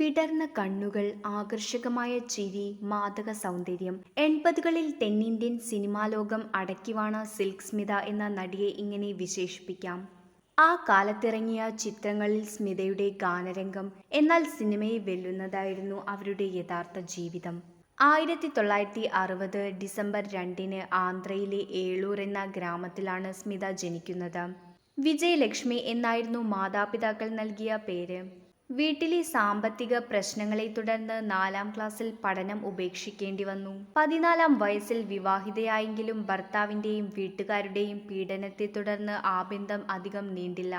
വിടർന്ന കണ്ണുകൾ ആകർഷകമായ ചിരി മാതക സൗന്ദര്യം. എൺപതുകളിൽ തെന്നിന്ത്യൻ സിനിമാ ലോകം അടക്കിവാണ സിൽക്ക് സ്മിത എന്ന നടിയെ ഇങ്ങനെ വിശേഷിപ്പിക്കാം. ആ കാലത്തിറങ്ങിയ ചിത്രങ്ങളിൽ സ്മിതയുടെ ഗാനരംഗം എന്നാൽ സിനിമയെ വെല്ലുന്നതായിരുന്നു അവരുടെ യഥാർത്ഥ ജീവിതം. ആയിരത്തി തൊള്ളായിരത്തി അറുപത് ഡിസംബർ രണ്ടിന് ആന്ധ്രയിലെ ഏളൂർ എന്ന ഗ്രാമത്തിലാണ് സ്മിത ജനിക്കുന്നത്. വിജയലക്ഷ്മി എന്നായിരുന്നു മാതാപിതാക്കൾ നൽകിയ പേര്. വീട്ടിലെ സാമ്പത്തിക പ്രശ്നങ്ങളെ തുടർന്ന് നാലാം ക്ലാസ്സിൽ പഠനം ഉപേക്ഷിക്കേണ്ടി വന്നു. പതിനാലാം വയസ്സിൽ വിവാഹിതയായെങ്കിലും ഭർത്താവിന്റെയും വീട്ടുകാരുടെയും പീഡനത്തെ തുടർന്ന് ആ ബന്ധം അധികം നീണ്ടില്ല.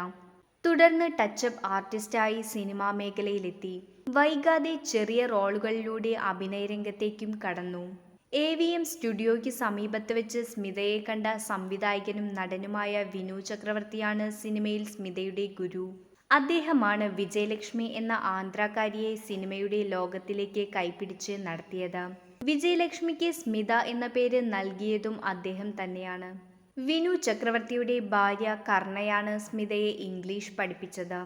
തുടർന്ന് ടച്ചപ്പ് ആർട്ടിസ്റ്റായി സിനിമാ മേഖലയിലെത്തി. വൈകാതെ ചെറിയ റോളുകളിലൂടെ അഭിനയരംഗത്തേക്കും കടന്നു. എ വി എം സ്റ്റുഡിയോയ്ക്ക് സമീപത്ത് വെച്ച് സ്മിതയെ കണ്ട സംവിധായകനും നടനുമായ വിനു ചക്രവർത്തിയാണ് സിനിമയിൽ സ്മിതയുടെ ഗുരു. അദ്ദേഹമാണ് വിജയലക്ഷ്മി എന്ന ആന്ധ്രാക്കാരിയെ സിനിമയുടെ ലോകത്തിലേക്ക് കൈപിടിച്ച് നടത്തിയത്. വിജയലക്ഷ്മിക്ക് സ്മിത എന്ന പേര് നൽകിയതും അദ്ദേഹം തന്നെയാണ്. വിനു ചക്രവർത്തിയുടെ ഭാര്യ കർണയാണ് സ്മിതയെ ഇംഗ്ലീഷ് പഠിപ്പിച്ചത്.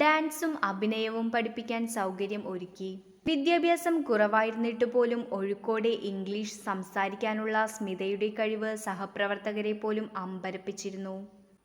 ഡാൻസും അഭിനയവും പഠിപ്പിക്കാൻ സൗകര്യം ഒരുക്കി. വിദ്യാഭ്യാസം കുറവായിരുന്നിട്ട് പോലും ഒഴുക്കോടെ ഇംഗ്ലീഷ് സംസാരിക്കാനുള്ള സ്മിതയുടെ കഴിവ് സഹപ്രവർത്തകരെ പോലും അമ്പരപ്പിച്ചിരുന്നു.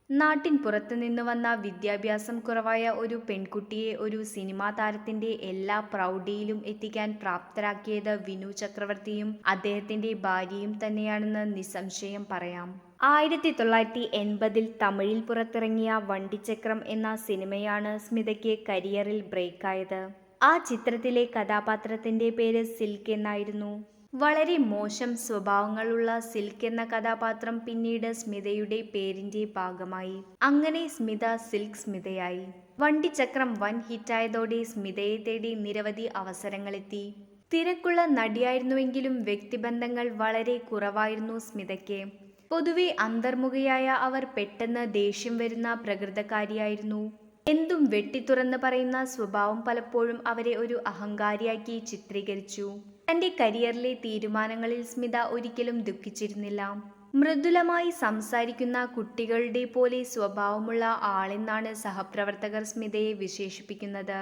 നാട്ടിൻ പുറത്തുനിന്ന് വന്ന വിദ്യാഭ്യാസം കുറവായ ഒരു പെൺകുട്ടിയെ ഒരു സിനിമാ താരത്തിന്റെ എല്ലാ പ്രൗഢിയിലും എത്തിക്കാൻ പ്രാപ്തരാക്കിയത് വിനു ചക്രവർത്തിയും അദ്ദേഹത്തിന്റെ ഭാര്യയും തന്നെയാണെന്ന് നിസ്സംശയം പറയാം. ആയിരത്തി തൊള്ളായിരത്തി എൺപതിൽ തമിഴിൽ പുറത്തിറങ്ങിയ വണ്ടിചക്രം എന്ന സിനിമയാണ് സ്മിതയ്ക്ക് കരിയറിൽ ബ്രേക്കായത്. ആ ചിത്രത്തിലെ കഥാപാത്രത്തിന്റെ പേര് സിൽക്ക് എന്നായിരുന്നു. വളരെ മോശം സ്വഭാവങ്ങളുള്ള സിൽക്ക് എന്ന കഥാപാത്രം പിന്നീട് സ്മിതയുടെ പേരിന്റെ ഭാഗമായി. അങ്ങനെ സ്മിത സിൽക്ക് സ്മിതയായി. വണ്ടിച്ചക്രം വൻ ഹിറ്റായതോടെ സ്മിതയെ തേടി നിരവധി അവസരങ്ങളെത്തി. തിരക്കുള്ള നടിയായിരുന്നുവെങ്കിലും വ്യക്തിബന്ധങ്ങൾ വളരെ കുറവായിരുന്നു സ്മിതയ്ക്ക്. പൊതുവെ അന്തർമുഖയായ അവർ പെട്ടെന്ന് ദേഷ്യം വരുന്ന പ്രകൃതക്കാരിയായിരുന്നു. എന്തും വെട്ടിത്തുറന്ന് പറയുന്ന സ്വഭാവം പലപ്പോഴും അവരെ ഒരു അഹങ്കാരിയാക്കി ചിത്രീകരിച്ചു. തന്റെ കരിയറിലെ തീരുമാനങ്ങളിൽ സ്മിത ഒരിക്കലും ദുഃഖിച്ചിരുന്നില്ല. മൃദുലമായി സംസാരിക്കുന്ന കുട്ടികളുടെ പോലെ സ്വഭാവമുള്ള ആളെന്നാണ് സഹപ്രവർത്തകർ സ്മിതയെ വിശേഷിപ്പിക്കുന്നത്.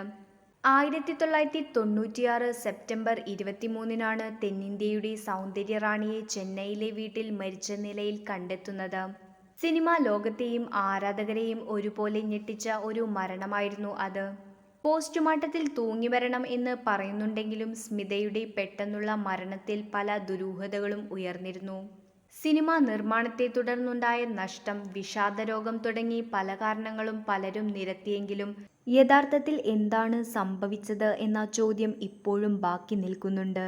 ആയിരത്തി തൊള്ളായിരത്തി തൊണ്ണൂറ്റിയാറ് സെപ്റ്റംബർ ഇരുപത്തിമൂന്നിനാണ് തെന്നിന്ത്യയുടെ സൗന്ദര്യ റാണിയെ ചെന്നൈയിലെ വീട്ടിൽ മരിച്ച നിലയിൽ കണ്ടെത്തുന്നത്. സിനിമാ ലോകത്തെയും ആരാധകരെയും ഒരുപോലെ ഞെട്ടിച്ച ഒരു മരണമായിരുന്നു അത്. പോസ്റ്റ്മോർട്ടത്തിൽ തൂങ്ങിമരണം എന്ന് പറയുന്നുണ്ടെങ്കിലും സ്മിതയുടെ പെട്ടെന്നുള്ള മരണത്തിൽ പല ദുരൂഹതകളും ഉയർന്നിരുന്നു. സിനിമാ നിർമ്മാണത്തെ തുടർന്നുണ്ടായ നഷ്ടം വിഷാദരോഗം തുടങ്ങി പല കാരണങ്ങളും പലരും നിരത്തിയെങ്കിലും യഥാർത്ഥത്തിൽ എന്താണ് സംഭവിച്ചത് എന്ന ചോദ്യം ഇപ്പോഴും ബാക്കി നിൽക്കുന്നുണ്ട്.